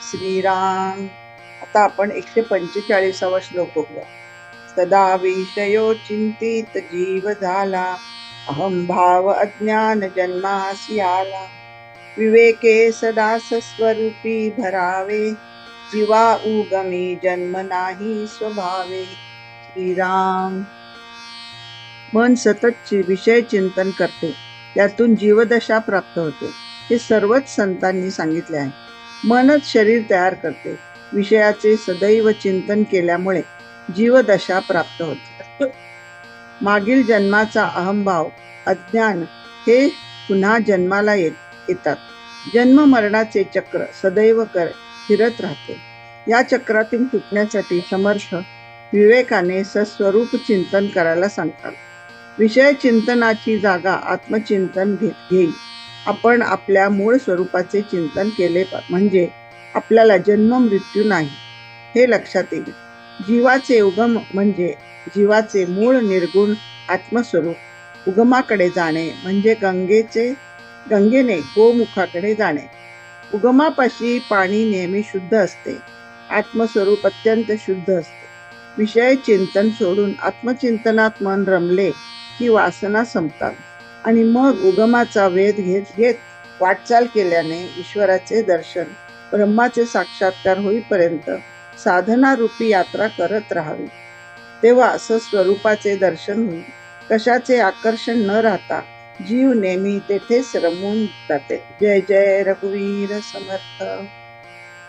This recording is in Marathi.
श्रीराम आता आपण एकशे पंचेचाळीसावा श्लोक बघूया. सदा विषयो चिंतित जीव झाला अहम भाव अज्ञान जन्मासी आला विवेके सदा सस्वरूपी भरावे जीवा उगमी जन्म नाही स्वभावे. श्रीराम. मन सतत विषय चिंतन करते त्यातून जीवदशा प्राप्त होते. हे सर्वच संतांनी सांगितले आहे. मनच शरीर तयार करते. विषयाचे सदैव चिंतन केल्यामुळे जीवदशा प्राप्त होते. मागील जन्माचा अहंभाव अज्ञान हे पुन्हा जन्माला येत येतात. जन्म मरणाचे चक्र सदैव कर फिरत राहते. या चक्रातून सुटण्यासाठी समर्थ विवेकाने सस्वरूप चिंतन करायला सांगतात. विषय चिंतनाची जागा आत्मचिंतन घे घेईल आपण आपल्या मूळ स्वरूपाचे चिंतन केले म्हणजे आपल्याला जन्म मृत्यू नाही हे लक्षात येईल. जीवाचे उगम म्हणजे जीवाचे मूळ निर्गुण आत्मस्वरूप उगमाकडे जाणे म्हणजे गंगेचे गंगेने गोमुखाकडे जाणे. उगमापाशी पाणी नेहमी शुद्ध असते आत्मस्वरूप अत्यंत शुद्ध असते. विषय चिंतन सोडून आत्मचिंतनात मन रमले की वासना संपतात. आणि मग उगमाचा वेध घेत घेत वाटचाल केल्याने ईश्वराचे दर्शन ब्रह्माचे साक्षात्कार होईपर्यंत साधना रूपी यात्रा करत राहावी. तेव्हा असं स्वरूपाचे दर्शन होईल. कशाचे आकर्षण न राहता जीव नेहमी तेथेच रमून जाते. जय जय रघुवीर समर्थ.